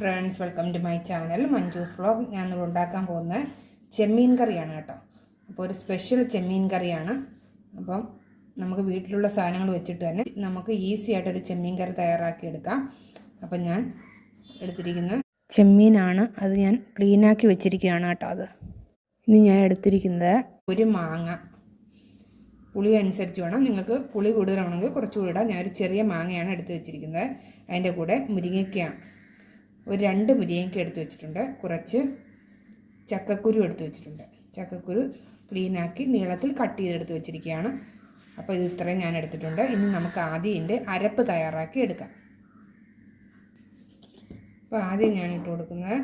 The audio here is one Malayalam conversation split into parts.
Friends welcome to my channel Manju's vlog ഞാൻ ഇവിടെ ഉണ്ടാക്കാൻ പോകുന്ന ചെമ്മീൻ കറിയാണ് കേട്ടോ. അപ്പോൾ ഒരു സ്പെഷ്യൽ ചെമ്മീൻ കറിയാണ്. അപ്പം നമുക്ക് വീട്ടിലുള്ള സാധനങ്ങൾ വെച്ചിട്ട് തന്നെ നമുക്ക് ഈസി ആയിട്ടൊരു ചെമ്മീൻ കറി തയ്യാറാക്കി എടുക്കാം അപ്പം ഞാൻ എടുത്തിരിക്കുന്ന ചെമ്മീനാണ്. അത് ഞാൻ ക്ലീനാക്കി വെച്ചിരിക്കുകയാണ് കേട്ടോ അത്. ഇനി ഞാൻ എടുത്തിരിക്കുന്നത് ഒരു മാങ്ങ. പുളി അനുസരിച്ച് വേണം. നിങ്ങൾക്ക് പുളി കൂടുതലാണെങ്കിൽ കുറച്ചുകൂടി ഇടാം. ഞാനൊരു ചെറിയ മാങ്ങയാണ് എടുത്ത് വെച്ചിരിക്കുന്നത്. അതിന്റെ കൂടെ മുരിങ്ങയ്ക്ക. ഒരു രണ്ട് മുരിങ്ങയ്ക്ക എടുത്ത് വെച്ചിട്ടുണ്ട്. കുറച്ച് ചക്കക്കുരു എടുത്ത് വെച്ചിട്ടുണ്ട്. ചക്കക്കുരു ക്ലീനാക്കി നീളത്തിൽ കട്ട് ചെയ്തെടുത്ത് വെച്ചിരിക്കുകയാണ്. അപ്പോൾ ഇത് ഇത്രയും ഞാൻ എടുത്തിട്ടുണ്ട്. ഇനി നമുക്ക് ആദ്യം ഇതിന്റെ അരപ്പ് തയ്യാറാക്കി എടുക്കാം. അപ്പോൾ ആദ്യം ഞാൻ ഇട്ട് കൊടുക്കുന്നത്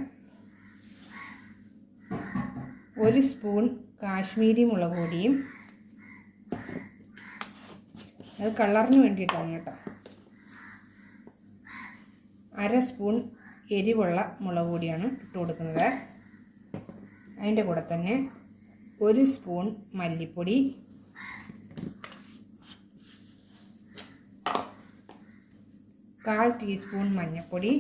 ഒരു സ്പൂൺ കാശ്മീരി മുളക് പൊടിയും. അത് കളറിന് വേണ്ടിയിട്ടാണ് കേട്ടോ. അര സ്പൂൺ എരിവുള്ള മുളക് പൊടിയാണ് ഇട്ട് കൊടുക്കുന്നത്. അതിന്റെ കൂടെ തന്നെ ഒരു സ്പൂൺ മല്ലിപ്പൊടി. കാൽ ടീസ്പൂൺ മഞ്ഞൾപ്പൊടി.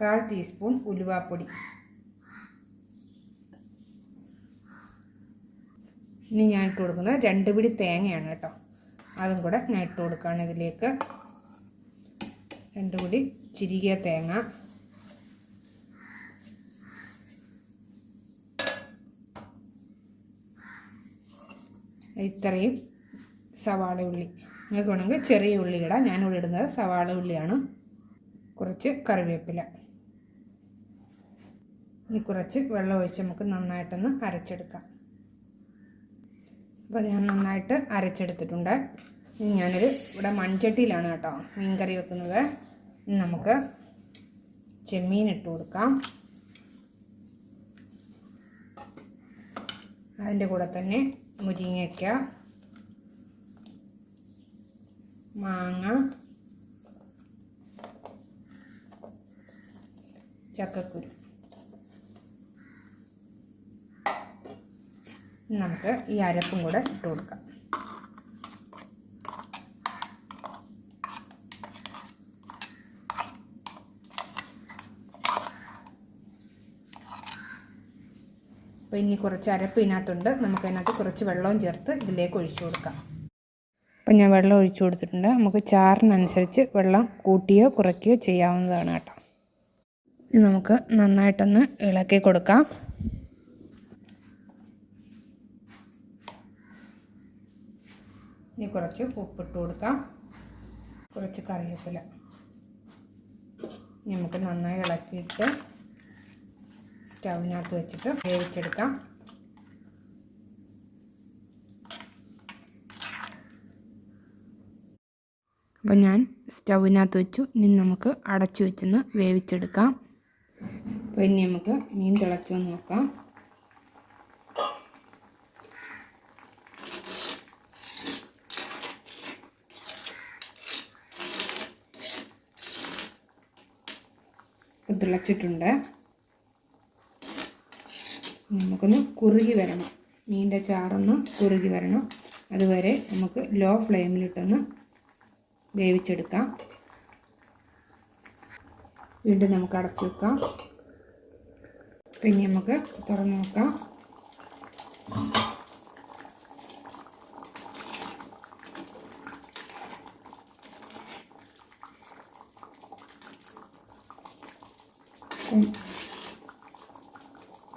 കാൽ ടീസ്പൂൺ ഉലുവാപ്പൊടി. ഇനി ഞാൻ ഇട്ട് കൊടുക്കുന്നത് രണ്ട് പിടി തേങ്ങയാണ് കേട്ടോ. അതും കൂടെ ഞാൻ ഇട്ട് കൊടുക്കുകയാണ് ഇതിലേക്ക്. രണ്ട് കൂടി ചിരികിയ തേങ്ങ. ഇത്രയും സവാള ഉള്ളി. നിങ്ങൾക്ക് വേണമെങ്കിൽ ചെറിയ ഉള്ളി ഇടാം. ഞാനിവിടെ ഇടുന്നത് സവാള ഉള്ളിയാണ്. കുറച്ച് കറിവേപ്പില. ഇനി കുറച്ച് വെള്ളം ഒഴിച്ച് നമുക്ക് നന്നായിട്ടൊന്ന് അരച്ചെടുക്കാം. അപ്പോൾ ഞാൻ നന്നായിട്ട് അരച്ചെടുത്തിട്ടുണ്ട്. ഇനി ഞാനൊരു ഇവിടെ മൺചട്ടിയിലാണ് കേട്ടോ മീൻ കറി വെക്കുന്നത് നമുക്ക് ചെമ്മീൻ ഇട്ട് കൊടുക്കാം. അതിന്റെ കൂടെ തന്നെ മുരിങ്ങയ്ക്ക മാങ്ങ ചക്കക്കുരു. നമുക്ക് ഈ അരപ്പും കൂടെ ഇട്ട് കൊടുക്കാം. അപ്പോൾ ഇനി കുറച്ച് അരപ്പ് ഇതിനകത്തുണ്ട്. നമുക്ക് അതിനകത്ത് കുറച്ച് വെള്ളവും ചേർത്ത് ഇതിലേക്ക് ഒഴിച്ചു കൊടുക്കാം. അപ്പം ഞാൻ വെള്ളം ഒഴിച്ചു കൊടുത്തിട്ടുണ്ട്. നമുക്ക് ചാറിനനുസരിച്ച് വെള്ളം കൂട്ടിയോ കുറയ്ക്കുകയോ ചെയ്യാവുന്നതാണ് കേട്ടോ. ഇനി നമുക്ക് നന്നായിട്ടൊന്ന് ഇളക്കി കൊടുക്കാം. ഇനി കുറച്ച് ഉപ്പിട്ട് കൊടുക്കാം. കുറച്ച് കറിവേപ്പില. നമുക്ക് നന്നായി ഇളക്കിയിട്ട് സ്റ്റൗവിനകത്ത് വെച്ചിട്ട് വേവിച്ചെടുക്കാം. അപ്പം ഞാൻ സ്റ്റൗവിനകത്ത് വെച്ചു. ഇനി നമുക്ക് അടച്ചു വെച്ചൊന്ന് വേവിച്ചെടുക്കാം. അപ്പോൾ ഇനി നമുക്ക് മീൻ തിളച്ചു നോക്കാം. തിളച്ചിട്ടുണ്ട്. നമുക്കൊന്ന് കുറുകി വരണം. മീന്റെ ചാറൊന്ന് കുറുകി വരണം. അതുവരെ നമുക്ക് ലോ ഫ്ലെയിമിലിട്ടൊന്ന് വേവിച്ചെടുക്കാം. വീണ്ടും നമുക്ക് അടച്ചു വെക്കാം. പിന്നെ നമുക്ക് തുറന്ന് നോക്കാം.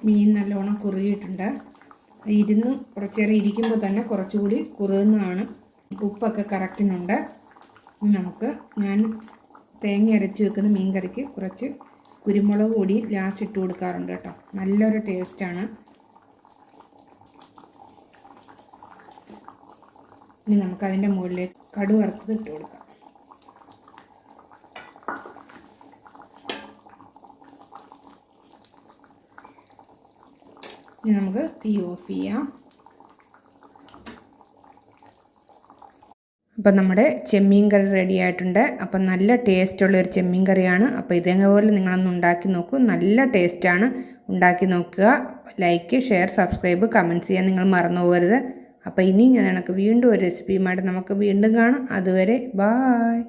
മീൻ നല്ലോണം കുറുകിയിട്ടുണ്ട്. ഇരുന്ന് കുറച്ചേറെ ഇരിക്കുമ്പോൾ തന്നെ കുറച്ചുകൂടി കുറുകുന്നതാണ്. ഉപ്പൊക്കെ കറക്റ്റിനുണ്ട്. നമുക്ക് ഞാൻ തേങ്ങ അരച്ച് വെക്കുന്ന മീൻ കറിക്ക് കുറച്ച് കുരുമുളക് കൂടി ലാസ്റ്റ് ഇട്ട് കൊടുക്കാറുണ്ട് കേട്ടോ. നല്ലൊരു ടേസ്റ്റാണ് ഇനി നമുക്കതിന്റെ മുകളിലേക്ക് കടുവറുത്തത് ഇട്ട് കൊടുക്കാം. ഇനി നമുക്ക് തീ ഓഫ് ചെയ്യാം. അപ്പം നമ്മുടെ ചെമ്മീൻ കറി റെഡി ആയിട്ടുണ്ട്. അപ്പം നല്ല ടേസ്റ്റുള്ള ഒരു ചെമ്മീൻ കറിയാണ് അപ്പോൾ ഇതേപോലെ നിങ്ങളൊന്ന് ഉണ്ടാക്കി നോക്കൂ. നല്ല ടേസ്റ്റാണ് ഉണ്ടാക്കി നോക്കുക. ലൈക്ക് ഷെയർ സബ്സ്ക്രൈബ് കമന്റ്സ് ചെയ്യാൻ നിങ്ങൾ മറന്നു പോകരുത്. അപ്പോൾ ഇനി ഞാൻ എനിക്ക് വീണ്ടും ഒരു റെസിപ്പിയുമായിട്ട് നമുക്ക് വീണ്ടും കാണാം. അതുവരെ ബായ്